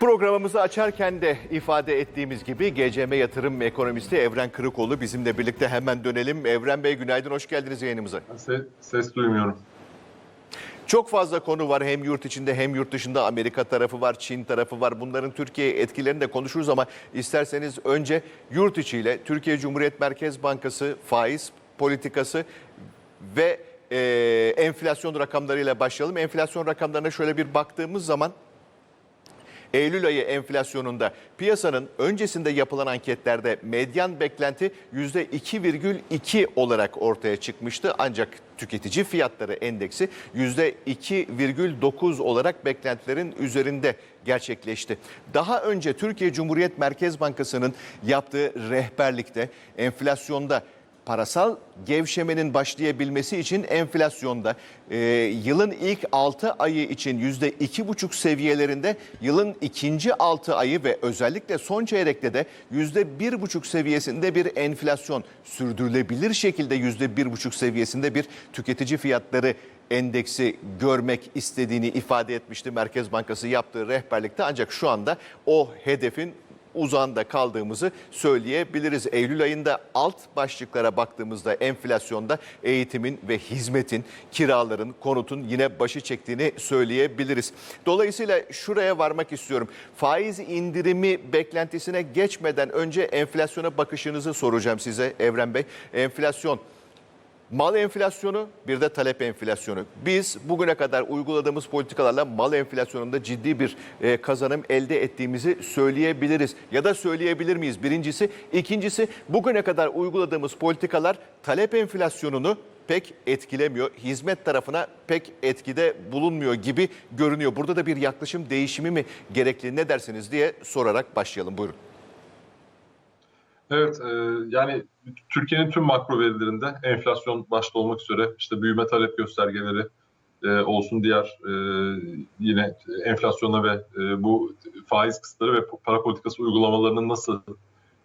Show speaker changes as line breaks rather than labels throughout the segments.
Programımızı açarken de ifade ettiğimiz gibi GCM yatırım ekonomisti Evren Kırıkoğlu bizimle birlikte hemen dönelim. Evren Bey günaydın, hoş geldiniz yayınımıza.
Ses, ses duymuyorum.
Çok fazla konu var hem yurt içinde hem yurt dışında Amerika tarafı var, Çin tarafı var. Bunların Türkiye etkilerini de konuşuruz ama isterseniz önce yurt içiyle Türkiye Cumhuriyet Merkez Bankası faiz politikası ve e, enflasyon rakamlarıyla başlayalım. Enflasyon rakamlarına şöyle bir baktığımız zaman Eylül ayı enflasyonunda piyasanın öncesinde yapılan anketlerde medyan beklenti %2,2 olarak ortaya çıkmıştı. Ancak tüketici fiyatları endeksi %2,9 olarak beklentilerin üzerinde gerçekleşti. Daha önce Türkiye Cumhuriyet Merkez Bankası'nın yaptığı rehberlikte enflasyonda parasal gevşemenin başlayabilmesi için enflasyonda. E, yılın ilk 6 ayı için %2,5 seviyelerinde yılın ikinci 6 ayı ve özellikle son çeyrekte de %1,5 seviyesinde bir enflasyon. Sürdürülebilir şekilde %1,5 seviyesinde bir tüketici fiyatları endeksi görmek istediğini ifade etmişti Merkez Bankası yaptığı rehberlikte. Ancak şu anda o hedefin uzağında kaldığımızı söyleyebiliriz. Eylül ayında alt başlıklara baktığımızda enflasyonda eğitimin ve hizmetin, kiraların, konutun yine başı çektiğini söyleyebiliriz. Dolayısıyla şuraya varmak istiyorum. Faiz indirimi beklentisine geçmeden önce enflasyona bakışınızı soracağım size Evren Bey. Enflasyon Mal enflasyonu bir de talep enflasyonu. Biz bugüne kadar uyguladığımız politikalarla mal enflasyonunda ciddi bir e, kazanım elde ettiğimizi söyleyebiliriz. Ya da söyleyebilir miyiz? Birincisi. ikincisi bugüne kadar uyguladığımız politikalar talep enflasyonunu pek etkilemiyor. Hizmet tarafına pek etkide bulunmuyor gibi görünüyor. Burada da bir yaklaşım değişimi mi gerekli ne dersiniz diye sorarak başlayalım. Buyurun.
Evet, e, yani Türkiye'nin tüm makro verilerinde enflasyon başta olmak üzere işte büyüme talep göstergeleri e, olsun diğer e, yine enflasyona ve e, bu faiz kısıtları ve para politikası uygulamalarının nasıl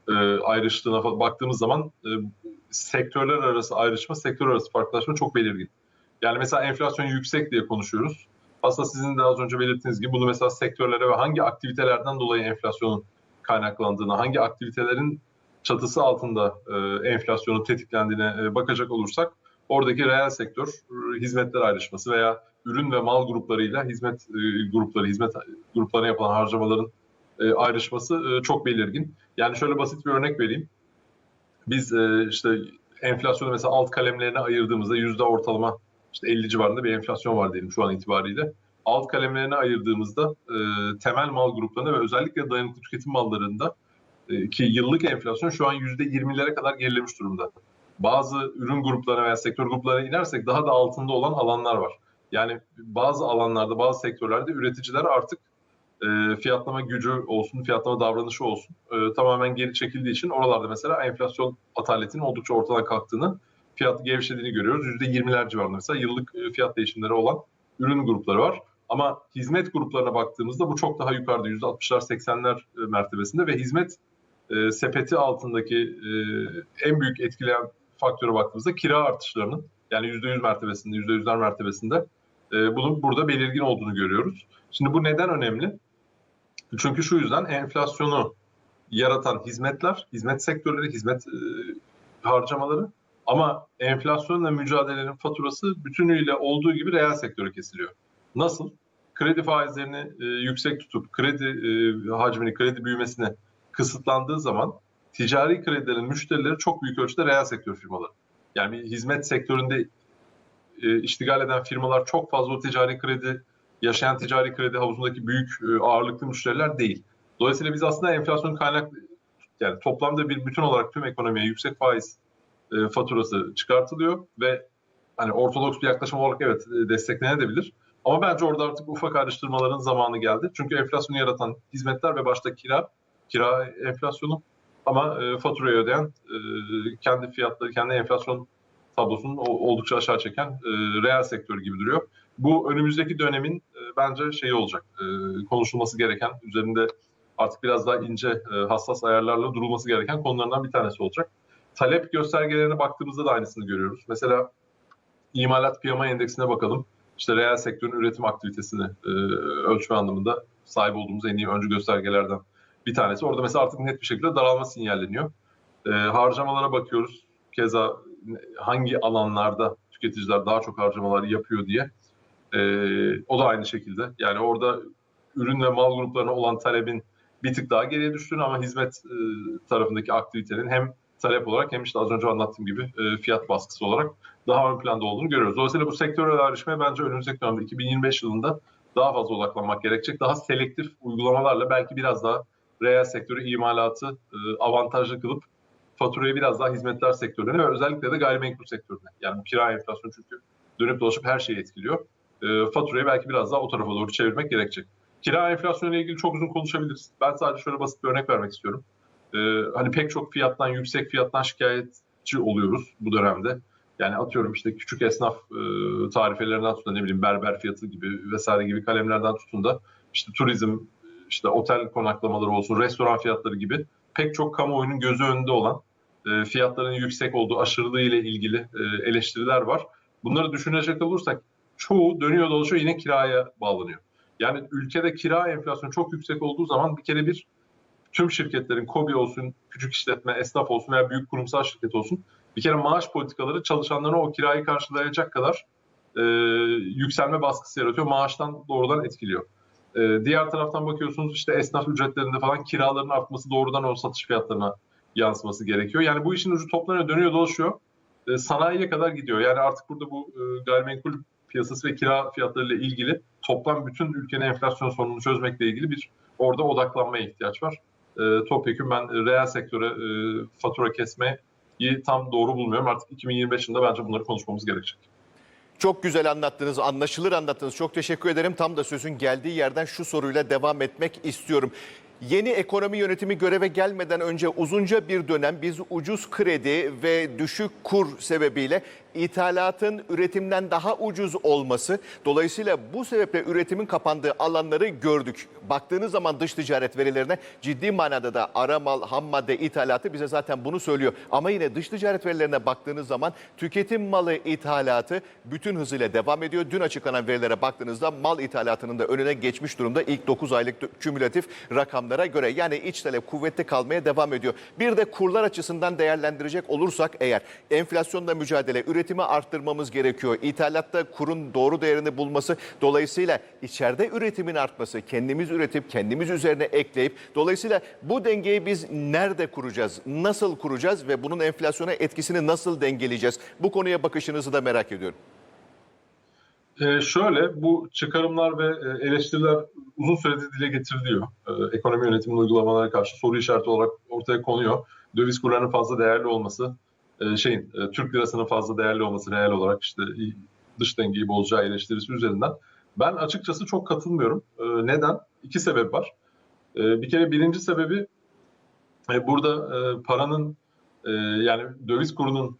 e, ayrıştığına baktığımız zaman e, sektörler arası ayrışma, sektör arası farklılaşma çok belirgin. Yani mesela enflasyon yüksek diye konuşuyoruz. Aslında sizin de az önce belirttiğiniz gibi bunu mesela sektörlere ve hangi aktivitelerden dolayı enflasyonun kaynaklandığını, hangi aktivitelerin çatısı altında e, enflasyonun tetiklendiğine e, bakacak olursak oradaki reel sektör e, hizmetler ayrışması veya ürün ve mal gruplarıyla hizmet e, grupları, hizmet gruplarına yapılan harcamaların e, ayrışması e, çok belirgin. Yani şöyle basit bir örnek vereyim. Biz e, işte enflasyonu mesela alt kalemlerine ayırdığımızda yüzde ortalama işte 50 civarında bir enflasyon var diyelim şu an itibariyle. Alt kalemlerine ayırdığımızda e, temel mal gruplarında ve özellikle dayanıklı tüketim mallarında ki yıllık enflasyon şu an %20'lere kadar gerilemiş durumda. Bazı ürün gruplarına veya sektör gruplarına inersek daha da altında olan alanlar var. Yani bazı alanlarda, bazı sektörlerde üreticiler artık e, fiyatlama gücü olsun, fiyatlama davranışı olsun e, tamamen geri çekildiği için oralarda mesela enflasyon ataletinin oldukça ortadan kalktığını, fiyat gevşediğini görüyoruz. %20'ler civarında mesela yıllık e, fiyat değişimleri olan ürün grupları var. Ama hizmet gruplarına baktığımızda bu çok daha yukarıda %60'lar 80'ler e, mertebesinde ve hizmet e, sepeti altındaki e, en büyük etkileyen faktöre baktığımızda kira artışlarının yani %100 mertebesinde, %100'ler mertebesinde e, bunun burada belirgin olduğunu görüyoruz. Şimdi bu neden önemli? Çünkü şu yüzden enflasyonu yaratan hizmetler, hizmet sektörleri, hizmet e, harcamaları ama enflasyonla mücadelenin faturası bütünüyle olduğu gibi reel sektöre kesiliyor. Nasıl? Kredi faizlerini e, yüksek tutup kredi e, hacmini, kredi büyümesini kısıtlandığı zaman ticari kredilerin müşterileri çok büyük ölçüde reel sektör firmaları. Yani hizmet sektöründe e, iştigal eden firmalar çok fazla ticari kredi, yaşayan ticari kredi havuzundaki büyük e, ağırlıklı müşteriler değil. Dolayısıyla biz aslında enflasyon kaynak yani toplamda bir bütün olarak tüm ekonomiye yüksek faiz e, faturası çıkartılıyor ve hani ortodoks bir yaklaşım olarak evet e, desteklenebilir. Ama bence orada artık ufak ayrıştırmaların zamanı geldi. Çünkü enflasyonu yaratan hizmetler ve başta kira kira enflasyonu ama e, faturayı ödeyen e, kendi fiyatları, kendi enflasyon tablosunu oldukça aşağı çeken e, reel sektör gibi duruyor. Bu önümüzdeki dönemin e, bence şeyi olacak, e, konuşulması gereken, üzerinde artık biraz daha ince, e, hassas ayarlarla durulması gereken konulardan bir tanesi olacak. Talep göstergelerine baktığımızda da aynısını görüyoruz. Mesela imalat piyama endeksine bakalım. İşte reel sektörün üretim aktivitesini e, ölçme anlamında sahip olduğumuz en iyi öncü göstergelerden bir tanesi. Orada mesela artık net bir şekilde daralma sinyalleniyor. E, harcamalara bakıyoruz. Keza hangi alanlarda tüketiciler daha çok harcamalar yapıyor diye. E, o da aynı şekilde. Yani orada ürün ve mal gruplarına olan talebin bir tık daha geriye düştüğünü ama hizmet e, tarafındaki aktivitenin hem talep olarak hem işte az önce anlattığım gibi e, fiyat baskısı olarak daha ön planda olduğunu görüyoruz. Dolayısıyla bu sektörel ayrışmaya bence önümüzdeki dönemde 2025 yılında daha fazla odaklanmak gerekecek. Daha selektif uygulamalarla belki biraz daha reel sektörü imalatı e, avantajlı kılıp faturayı biraz daha hizmetler sektörüne ve özellikle de gayrimenkul sektörüne. Yani kira enflasyonu çünkü dönüp dolaşıp her şeyi etkiliyor. E, faturayı belki biraz daha o tarafa doğru çevirmek gerekecek. Kira enflasyonu ile ilgili çok uzun konuşabiliriz. Ben sadece şöyle basit bir örnek vermek istiyorum. Ee, hani pek çok fiyattan, yüksek fiyattan şikayetçi oluyoruz bu dönemde. Yani atıyorum işte küçük esnaf e, tarifelerinden tutun ne bileyim berber fiyatı gibi vesaire gibi kalemlerden tutun da işte turizm, işte otel konaklamaları olsun, restoran fiyatları gibi pek çok kamuoyunun gözü önünde olan e, fiyatların yüksek olduğu aşırılığı ile ilgili e, eleştiriler var. Bunları düşünecek olursak çoğu dönüyor dolaşıyor yine kiraya bağlanıyor. Yani ülkede kira enflasyonu çok yüksek olduğu zaman bir kere bir tüm şirketlerin KOBİ olsun, küçük işletme, esnaf olsun veya büyük kurumsal şirket olsun bir kere maaş politikaları çalışanlarına o kirayı karşılayacak kadar e, yükselme baskısı yaratıyor. Maaştan doğrudan etkiliyor. E, diğer taraftan bakıyorsunuz işte esnaf ücretlerinde falan kiraların artması doğrudan o satış fiyatlarına yansıması gerekiyor. Yani bu işin ucu toplanıyor, dönüyor, dolaşıyor. E, sanayiye kadar gidiyor. Yani artık burada bu e, gayrimenkul piyasası ve kira fiyatlarıyla ilgili toplam bütün ülkenin enflasyon sorununu çözmekle ilgili bir orada odaklanmaya ihtiyaç var. E, topyekun ben reel sektöre e, fatura kesmeyi tam doğru bulmuyorum. Artık 2025 yılında bence bunları konuşmamız gerekecek.
Çok güzel anlattınız, anlaşılır anlattınız. Çok teşekkür ederim. Tam da sözün geldiği yerden şu soruyla devam etmek istiyorum. Yeni ekonomi yönetimi göreve gelmeden önce uzunca bir dönem biz ucuz kredi ve düşük kur sebebiyle ithalatın üretimden daha ucuz olması dolayısıyla bu sebeple üretimin kapandığı alanları gördük. Baktığınız zaman dış ticaret verilerine ciddi manada da ara mal, ham madde ithalatı bize zaten bunu söylüyor. Ama yine dış ticaret verilerine baktığınız zaman tüketim malı ithalatı bütün hızıyla devam ediyor. Dün açıklanan verilere baktığınızda mal ithalatının da önüne geçmiş durumda ilk 9 aylık kümülatif rakamlara göre. Yani iç talep kuvvetli kalmaya devam ediyor. Bir de kurlar açısından değerlendirecek olursak eğer enflasyonla mücadele, üretimi arttırmamız gerekiyor. İthalatta kurun doğru değerini bulması dolayısıyla içeride üretimin artması, kendimiz üretip kendimiz üzerine ekleyip dolayısıyla bu dengeyi biz nerede kuracağız? Nasıl kuracağız ve bunun enflasyona etkisini nasıl dengeleyeceğiz? Bu konuya bakışınızı da merak ediyorum.
Ee, şöyle bu çıkarımlar ve e, eleştiriler uzun süredir dile getiriliyor. Ee, ekonomi yönetimi uygulamalara karşı soru işareti olarak ortaya konuyor. Döviz kurlarının fazla değerli olması, e, şeyin e, Türk lirasının fazla değerli olması reel olarak işte dış dengeyi bozacağı eleştirisi üzerinden. Ben açıkçası çok katılmıyorum. E, neden? İki sebep var. E, bir kere birinci sebebi burada paranın yani döviz kurunun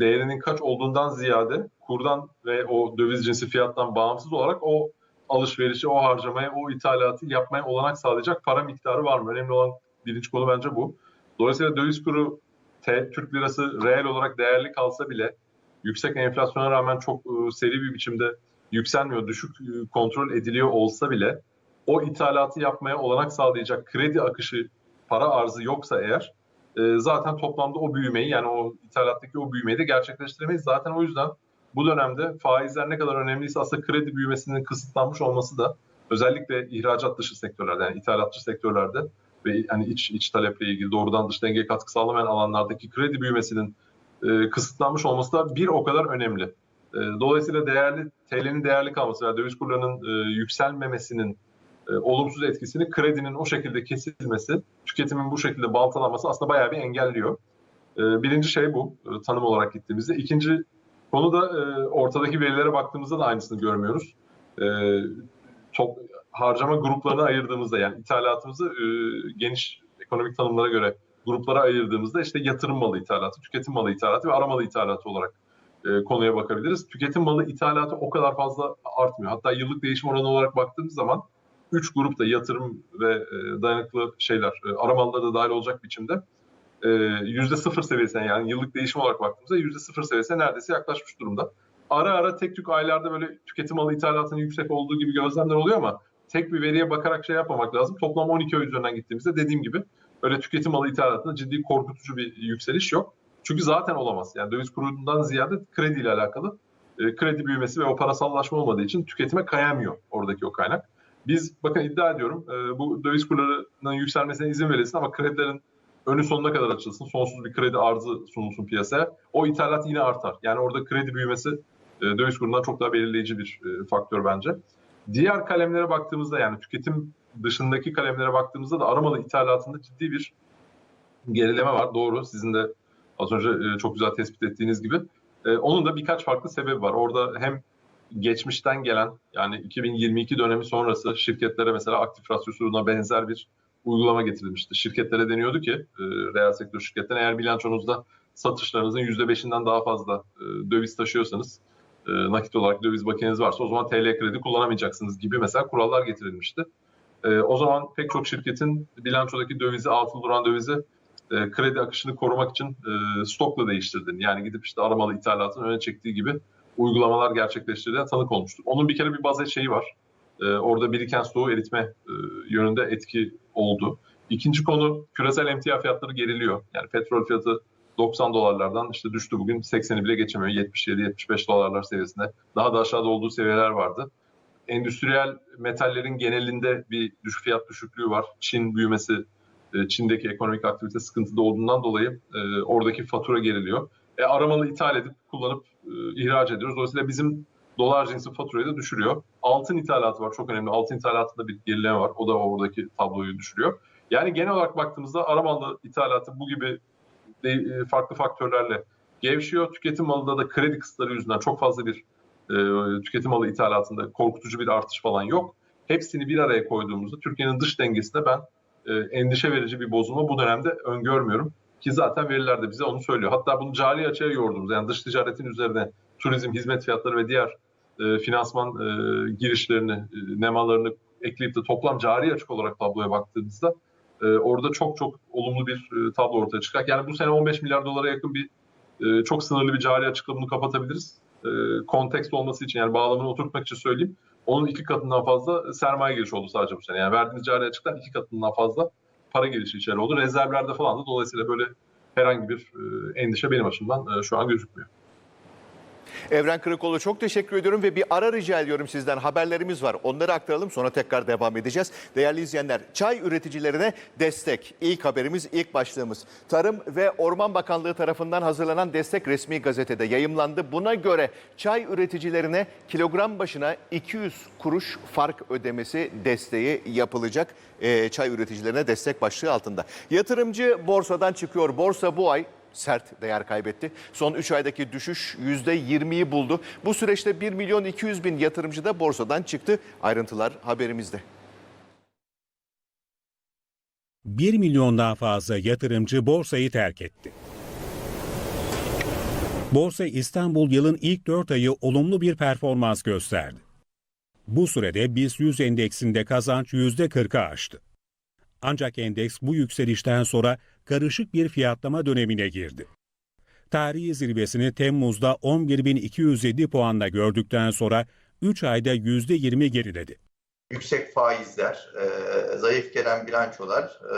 değerinin kaç olduğundan ziyade kurdan ve o döviz cinsi fiyattan bağımsız olarak o alışverişi, o harcamayı, o ithalatı yapmaya olanak sağlayacak para miktarı var mı? Önemli olan birinci konu bence bu. Dolayısıyla döviz kuru T, Türk lirası reel olarak değerli kalsa bile yüksek enflasyona rağmen çok e, seri bir biçimde yükselmiyor, düşük e, kontrol ediliyor olsa bile o ithalatı yapmaya olanak sağlayacak kredi akışı, para arzı yoksa eğer e, zaten toplamda o büyümeyi yani o ithalattaki o büyümeyi de gerçekleştiremeyiz. Zaten o yüzden bu dönemde faizler ne kadar önemliyse aslında kredi büyümesinin kısıtlanmış olması da özellikle ihracat dışı sektörlerde yani ithalatçı sektörlerde ve hani iç iç taleple ilgili doğrudan dış dengeye katkı sağlamayan alanlardaki kredi büyümesinin e, kısıtlanmış olması da bir o kadar önemli. E, dolayısıyla değerli TL'nin değerli kalması veya döviz kurlarının e, yükselmemesinin e, olumsuz etkisini kredinin o şekilde kesilmesi, tüketimin bu şekilde baltalanması aslında bayağı bir engelliyor. E, birinci şey bu e, tanım olarak gittiğimizde. İkinci konu da e, ortadaki verilere baktığımızda da aynısını görmüyoruz. E, top, harcama gruplarına ayırdığımızda yani ithalatımızı e, geniş ekonomik tanımlara göre gruplara ayırdığımızda işte yatırım malı ithalatı, tüketim malı ithalatı ve aramalı ithalatı olarak e, konuya bakabiliriz. Tüketim malı ithalatı o kadar fazla artmıyor. Hatta yıllık değişim oranı olarak baktığımız zaman 3 grupta yatırım ve e, dayanıklı şeyler, e, aramalıları da dahil olacak biçimde e, yüzde sıfır seviyesine yani yıllık değişim olarak baktığımızda yüzde sıfır seviyesine neredeyse yaklaşmış durumda. Ara ara tek tük aylarda böyle tüketim malı ithalatının yüksek olduğu gibi gözlemler oluyor ama tek bir veriye bakarak şey yapmamak lazım. Toplam 12 ay üzerinden gittiğimizde dediğim gibi öyle tüketim malı ithalatında ciddi korkutucu bir yükseliş yok. Çünkü zaten olamaz. Yani döviz kurundan ziyade kredi ile alakalı e, kredi büyümesi ve o parasallaşma olmadığı için tüketime kayamıyor oradaki o kaynak. Biz bakın iddia ediyorum e, bu döviz kurlarının yükselmesine izin verilsin ama kredilerin önü sonuna kadar açılsın. Sonsuz bir kredi arzı sunulsun piyasaya. O ithalat yine artar. Yani orada kredi büyümesi e, döviz kurundan çok daha belirleyici bir e, faktör bence. Diğer kalemlere baktığımızda yani tüketim dışındaki kalemlere baktığımızda da aramalı ithalatında ciddi bir gerileme var. Doğru. Sizin de az önce e, çok güzel tespit ettiğiniz gibi. E, onun da birkaç farklı sebebi var. Orada hem geçmişten gelen yani 2022 dönemi sonrası şirketlere mesela aktif rasyosuna benzer bir uygulama getirilmişti. Şirketlere deniyordu ki e, reel sektör şirketlerine eğer bilançonuzda satışlarınızın %5'inden daha fazla e, döviz taşıyorsanız e, nakit olarak döviz bakiyeniz varsa o zaman TL kredi kullanamayacaksınız gibi mesela kurallar getirilmişti. E, o zaman pek çok şirketin bilançodaki dövizi, atıl duran dövizi e, kredi akışını korumak için e, stokla değiştirdiğini yani gidip işte aramalı ithalatın öne çektiği gibi uygulamalar gerçekleştirdiğine tanık olmuştur. Onun bir kere bir bazı şeyi var. E, orada biriken stoğu eritme e, yönünde etki oldu. İkinci konu küresel emtia fiyatları geriliyor. Yani petrol fiyatı 90 dolarlardan işte düştü bugün 80'i bile geçemiyor. 77-75 dolarlar seviyesinde. Daha da aşağıda olduğu seviyeler vardı. Endüstriyel metallerin genelinde bir düş fiyat düşüklüğü var. Çin büyümesi, e, Çin'deki ekonomik aktivite sıkıntıda olduğundan dolayı e, oradaki fatura geriliyor. E, aramalı ithal edip kullanıp e, ihraç ediyoruz. Dolayısıyla bizim dolar cinsi faturayı da düşürüyor. Altın ithalatı var çok önemli. Altın ithalatında bir gerileme var. O da oradaki tabloyu düşürüyor. Yani genel olarak baktığımızda aramalı ithalatı bu gibi farklı faktörlerle gevşiyor. Tüketim malında da kredi kısıtları yüzünden çok fazla bir e, tüketim malı ithalatında korkutucu bir artış falan yok. Hepsini bir araya koyduğumuzda Türkiye'nin dış dengesinde ben e, endişe verici bir bozulma bu dönemde öngörmüyorum. Ki zaten veriler de bize onu söylüyor. Hatta bunu cari açığa yorduğumuz yani dış ticaretin üzerine turizm, hizmet fiyatları ve diğer e, finansman e, girişlerini, e, nemalarını ekleyip de toplam cari açık olarak tabloya baktığımızda e, orada çok çok olumlu bir e, tablo ortaya çıkacak. Yani bu sene 15 milyar dolara yakın bir e, çok sınırlı bir cari açıkla bunu kapatabiliriz. E, kontekst olması için yani bağlamını oturtmak için söyleyeyim. Onun iki katından fazla sermaye girişi oldu sadece bu sene. Yani verdiğiniz cari açıktan iki katından fazla para girişi içeri oldu. Rezervlerde falan da dolayısıyla böyle herhangi bir endişe benim açımdan şu an gözükmüyor.
Evren Kırıkoğlu çok teşekkür ediyorum ve bir ara rica ediyorum sizden. Haberlerimiz var. Onları aktaralım sonra tekrar devam edeceğiz. Değerli izleyenler, çay üreticilerine destek. İlk haberimiz, ilk başlığımız. Tarım ve Orman Bakanlığı tarafından hazırlanan destek resmi gazetede yayımlandı. Buna göre çay üreticilerine kilogram başına 200 kuruş fark ödemesi desteği yapılacak. Ee, çay üreticilerine destek başlığı altında. Yatırımcı borsadan çıkıyor. Borsa bu ay sert değer kaybetti. Son 3 aydaki düşüş %20'yi buldu. Bu süreçte 1 milyon 200 bin yatırımcı da borsadan çıktı. Ayrıntılar haberimizde.
1 milyondan fazla yatırımcı borsayı terk etti. Borsa İstanbul yılın ilk 4 ayı olumlu bir performans gösterdi. Bu sürede BIST 100 endeksinde kazanç %40'ı aştı. Ancak endeks bu yükselişten sonra karışık bir fiyatlama dönemine girdi. Tarihi zirvesini Temmuz'da 11.207 puanla gördükten sonra 3 ayda %20 geriledi.
yüksek faizler, e, zayıf gelen bilançolar e,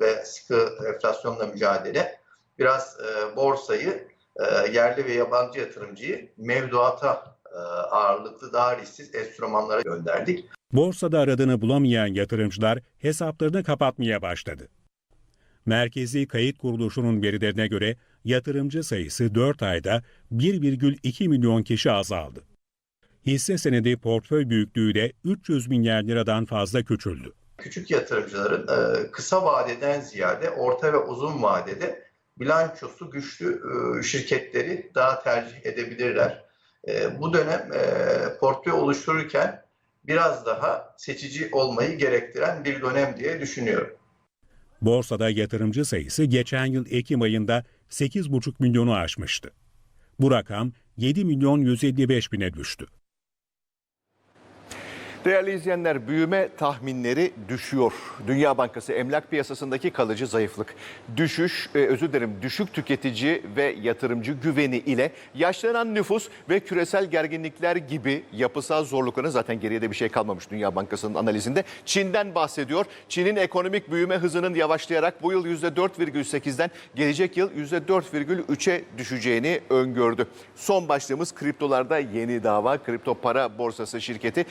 ve sıkı enflasyonla mücadele biraz e, borsayı e, yerli ve yabancı yatırımcıyı mevduata e, ağırlıklı daha risksiz enstrümanlara gönderdik.
Borsada aradığını bulamayan yatırımcılar hesaplarını kapatmaya başladı. Merkezi Kayıt Kuruluşu'nun verilerine göre yatırımcı sayısı 4 ayda 1,2 milyon kişi azaldı. Hisse senedi portföy büyüklüğü de 300 milyar liradan fazla küçüldü.
Küçük yatırımcıların e, kısa vadeden ziyade orta ve uzun vadede bilançosu güçlü e, şirketleri daha tercih edebilirler. E, bu dönem portföy oluştururken biraz daha seçici olmayı gerektiren bir dönem diye düşünüyorum.
Borsada yatırımcı sayısı geçen yıl Ekim ayında 8,5 milyonu aşmıştı. Bu rakam 7 milyon 155 bine düştü.
Değerli izleyenler, büyüme tahminleri düşüyor. Dünya Bankası emlak piyasasındaki kalıcı zayıflık, düşüş, e, özür dilerim, düşük tüketici ve yatırımcı güveni ile yaşlanan nüfus ve küresel gerginlikler gibi yapısal zorlukların zaten geriye de bir şey kalmamış Dünya Bankası'nın analizinde. Çin'den bahsediyor. Çin'in ekonomik büyüme hızının yavaşlayarak bu yıl %4,8'den gelecek yıl %4,3'e düşeceğini öngördü. Son başlığımız kriptolarda yeni dava. Kripto para borsası şirketi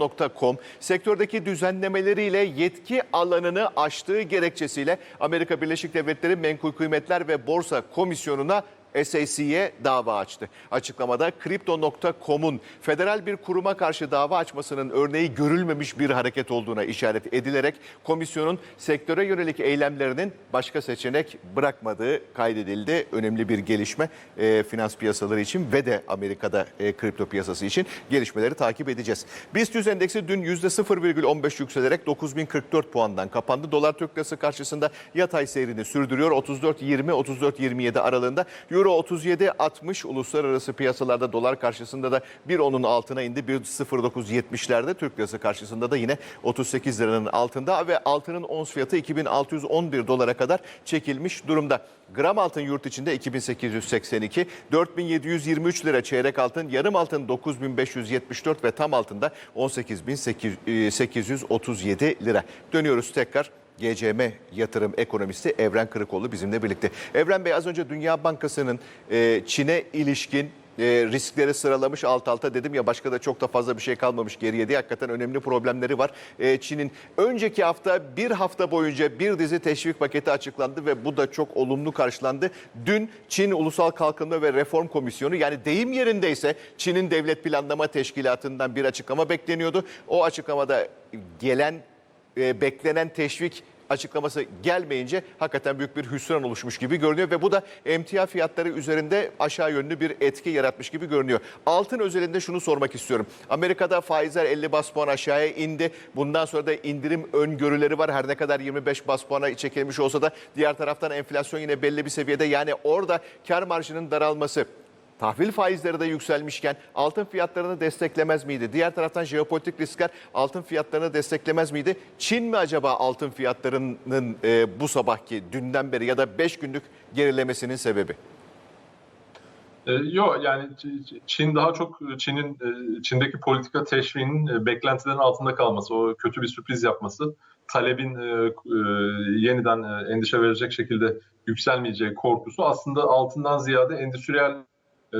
Crypto.com sektördeki düzenlemeleriyle yetki alanını aştığı gerekçesiyle Amerika Birleşik Devletleri Menkul Kıymetler ve Borsa Komisyonu'na SEC'ye dava açtı. Açıklamada Crypto.com'un federal bir kuruma karşı dava açmasının örneği görülmemiş bir hareket olduğuna işaret edilerek komisyonun sektöre yönelik eylemlerinin başka seçenek bırakmadığı kaydedildi. Önemli bir gelişme e, finans piyasaları için ve de Amerika'da e, kripto piyasası için gelişmeleri takip edeceğiz. BIST 100 endeksi dün %0,15 yükselerek 9044 puandan kapandı. Dolar Türk Lirası karşısında yatay seyrini sürdürüyor. 34.20-34.27 aralığında. Euro 37.60 uluslararası piyasalarda dolar karşısında da bir onun altına indi. 1.0970'lerde Türk Lirası karşısında da yine 38 liranın altında ve altının ons fiyatı 2611 dolara kadar çekilmiş durumda. Gram altın yurt içinde 2882, 4723 lira çeyrek altın, yarım altın 9574 ve tam altında 18837 lira. Dönüyoruz tekrar GCM yatırım ekonomisti Evren Kırıkoğlu bizimle birlikte. Evren Bey az önce Dünya Bankası'nın e, Çin'e ilişkin e, riskleri sıralamış alt alta dedim ya başka da çok da fazla bir şey kalmamış geriye diye hakikaten önemli problemleri var. E, Çin'in önceki hafta bir hafta boyunca bir dizi teşvik paketi açıklandı ve bu da çok olumlu karşılandı. Dün Çin Ulusal Kalkınma ve Reform Komisyonu yani deyim yerindeyse Çin'in Devlet Planlama Teşkilatı'ndan bir açıklama bekleniyordu. O açıklamada gelen e, beklenen teşvik açıklaması gelmeyince hakikaten büyük bir hüsran oluşmuş gibi görünüyor ve bu da emtia fiyatları üzerinde aşağı yönlü bir etki yaratmış gibi görünüyor. Altın özelinde şunu sormak istiyorum. Amerika'da faizler 50 bas puan aşağıya indi. Bundan sonra da indirim öngörüleri var. Her ne kadar 25 bas puana çekilmiş olsa da diğer taraftan enflasyon yine belli bir seviyede. Yani orada kar marjının daralması Tahvil faizleri de yükselmişken altın fiyatlarını desteklemez miydi? Diğer taraftan jeopolitik riskler altın fiyatlarını desteklemez miydi? Çin mi acaba altın fiyatlarının e, bu sabahki dünden beri ya da 5 günlük gerilemesinin sebebi?
E, Yok yani Çin daha çok Çin'in e, Çin'deki politika teşviğinin e, beklentilerin altında kalması, o kötü bir sürpriz yapması, talebin yeniden endişe verecek şekilde yükselmeyeceği korkusu aslında altından ziyade endüstriyel e,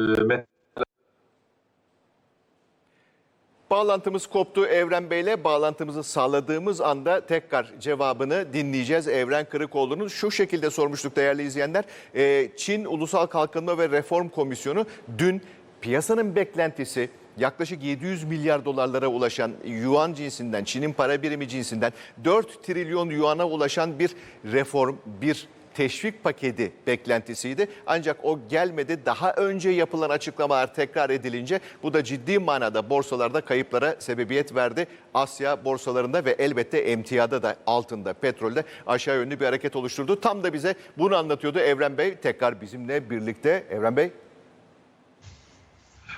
Bağlantımız koptu Evren Bey'le. Bağlantımızı sağladığımız anda tekrar cevabını dinleyeceğiz. Evren Kırıkoğlu'nun şu şekilde sormuştuk değerli izleyenler. Ee, Çin Ulusal Kalkınma ve Reform Komisyonu dün piyasanın beklentisi yaklaşık 700 milyar dolarlara ulaşan yuan cinsinden, Çin'in para birimi cinsinden 4 trilyon yuana ulaşan bir reform, bir teşvik paketi beklentisiydi. Ancak o gelmedi. Daha önce yapılan açıklamalar tekrar edilince bu da ciddi manada borsalarda kayıplara sebebiyet verdi. Asya borsalarında ve elbette emtiyada da altında, petrolde aşağı yönlü bir hareket oluşturdu. Tam da bize bunu anlatıyordu Evren Bey. Tekrar bizimle birlikte. Evren Bey.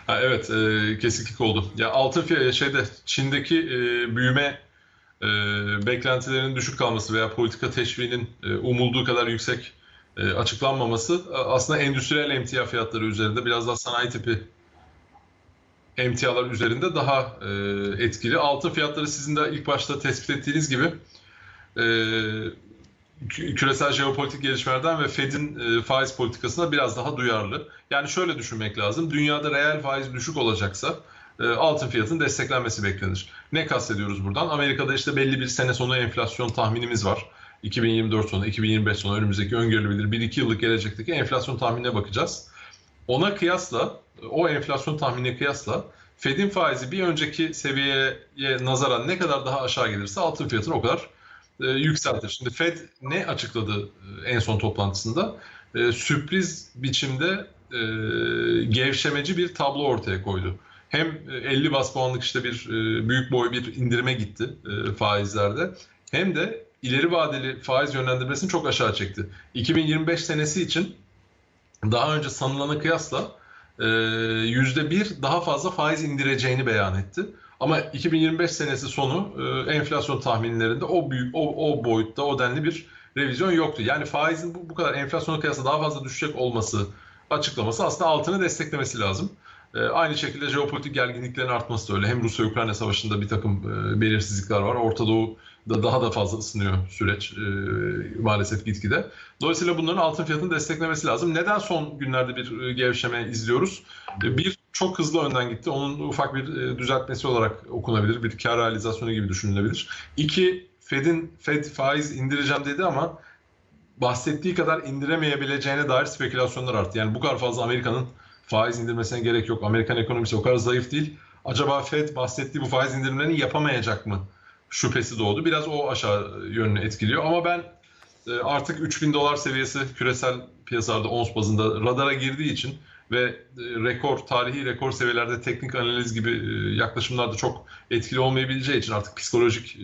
Ha, evet, e, kesiklik oldu. Ya altın şeyde Çin'deki e, büyüme e, beklentilerinin düşük kalması veya politika teşviğinin e, umulduğu kadar yüksek e, açıklanmaması aslında endüstriyel emtia fiyatları üzerinde biraz daha sanayi tipi emtialar üzerinde daha e, etkili. Altın fiyatları sizin de ilk başta tespit ettiğiniz gibi e, kü- küresel jeopolitik gelişmelerden ve Fed'in e, faiz politikasına biraz daha duyarlı. Yani şöyle düşünmek lazım. Dünyada reel faiz düşük olacaksa altın fiyatının desteklenmesi beklenir. Ne kastediyoruz buradan? Amerika'da işte belli bir sene sonu enflasyon tahminimiz var. 2024 sonu, 2025 sonu önümüzdeki öngörülebilir 1-2 yıllık gelecekteki enflasyon tahminine bakacağız. Ona kıyasla, o enflasyon tahminine kıyasla Fed'in faizi bir önceki seviyeye nazaran ne kadar daha aşağı gelirse altın fiyatını o kadar e, yükseltir. Şimdi Fed ne açıkladı e, en son toplantısında? E, sürpriz biçimde e, gevşemeci bir tablo ortaya koydu. Hem e, 50 bas puanlık işte bir e, büyük boy bir indirime gitti e, faizlerde. Hem de ileri vadeli faiz yönlendirmesini çok aşağı çekti. 2025 senesi için daha önce sanılana kıyasla e, yüzde bir daha fazla faiz indireceğini beyan etti. Ama 2025 senesi sonu e, enflasyon tahminlerinde o büyük o, o boyutta o denli bir revizyon yoktu. Yani faizin bu, bu kadar enflasyona kıyasla daha fazla düşecek olması açıklaması aslında altını desteklemesi lazım. E, aynı şekilde jeopolitik gerginliklerin artması da öyle. Hem Rusya-Ukrayna savaşında bir takım e, belirsizlikler var. Orta Doğu'da daha da fazla ısınıyor süreç e, maalesef gitgide. Dolayısıyla bunların altın fiyatını desteklemesi lazım. Neden son günlerde bir e, gevşeme izliyoruz? Bir, çok hızlı önden gitti. Onun ufak bir düzeltmesi olarak okunabilir. Bir kar realizasyonu gibi düşünülebilir. İki, Fed'in Fed faiz indireceğim dedi ama bahsettiği kadar indiremeyebileceğine dair spekülasyonlar arttı. Yani bu kadar fazla Amerika'nın faiz indirmesine gerek yok. Amerikan ekonomisi o kadar zayıf değil. Acaba Fed bahsettiği bu faiz indirimlerini yapamayacak mı? Şüphesi doğdu. Biraz o aşağı yönünü etkiliyor. Ama ben e, artık 3000 dolar seviyesi küresel piyasalarda ons bazında radara girdiği için ve e, rekor, tarihi rekor seviyelerde teknik analiz gibi e, yaklaşımlarda çok etkili olmayabileceği için artık psikolojik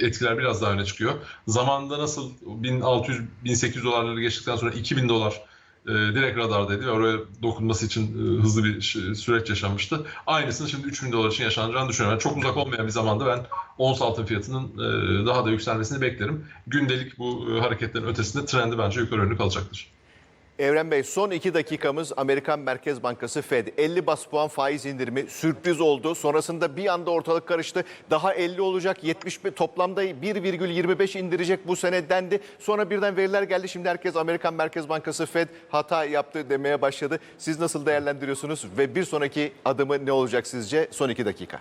etkiler biraz daha öne çıkıyor. Zamanında nasıl 1600-1800 dolarları geçtikten sonra 2000 dolar e, direkt radardaydı ve oraya dokunması için e, hızlı bir süreç yaşanmıştı. Aynısını şimdi 3000 dolar için yaşanacağını düşünüyorum. Yani çok uzak olmayan bir zamanda ben ons altın fiyatının e, daha da yükselmesini beklerim. Gündelik bu e, hareketlerin ötesinde trendi bence yukarı yönlü kalacaktır.
Evren Bey son iki dakikamız Amerikan Merkez Bankası Fed 50 bas puan faiz indirimi sürpriz oldu. Sonrasında bir anda ortalık karıştı. Daha 50 olacak 70 mi- toplamda 1,25 indirecek bu sene dendi. Sonra birden veriler geldi. Şimdi herkes Amerikan Merkez Bankası Fed hata yaptı demeye başladı. Siz nasıl değerlendiriyorsunuz ve bir sonraki adımı ne olacak sizce? Son iki dakika.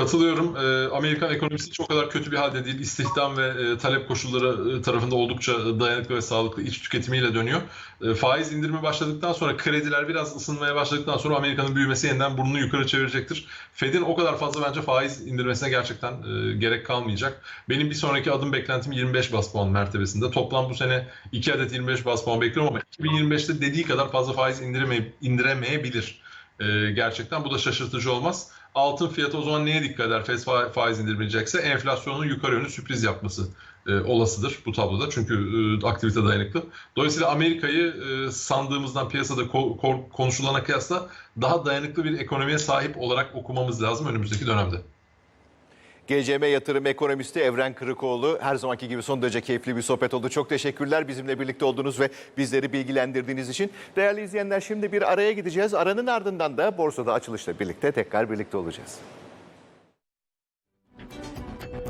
Katılıyorum. Ee, Amerikan ekonomisi çok kadar kötü bir halde değil. İstihdam ve e, talep koşulları e, tarafında oldukça dayanıklı ve sağlıklı iç tüketimiyle dönüyor. E, faiz indirimi başladıktan sonra krediler biraz ısınmaya başladıktan sonra Amerika'nın büyümesi yeniden burnunu yukarı çevirecektir. Fed'in o kadar fazla bence faiz indirmesine gerçekten e, gerek kalmayacak. Benim bir sonraki adım beklentim 25 bas puan mertebesinde. Toplam bu sene 2 adet 25 bas puan bekliyorum ama 2025'te dediği kadar fazla faiz indireme, indiremeyebilir. E, gerçekten bu da şaşırtıcı olmaz. Altın fiyatı o zaman neye dikkat eder? Fa- faiz indirmeyecekse enflasyonun yukarı yönlü sürpriz yapması e, olasıdır bu tabloda. Çünkü e, aktivite dayanıklı. Dolayısıyla Amerika'yı e, sandığımızdan piyasada ko- ko- konuşulana kıyasla daha dayanıklı bir ekonomiye sahip olarak okumamız lazım önümüzdeki dönemde.
GCM Yatırım Ekonomisti Evren Kırıkoğlu her zamanki gibi son derece keyifli bir sohbet oldu. Çok teşekkürler bizimle birlikte olduğunuz ve bizleri bilgilendirdiğiniz için. Değerli izleyenler şimdi bir araya gideceğiz. Aranın ardından da borsada açılışla birlikte tekrar birlikte olacağız.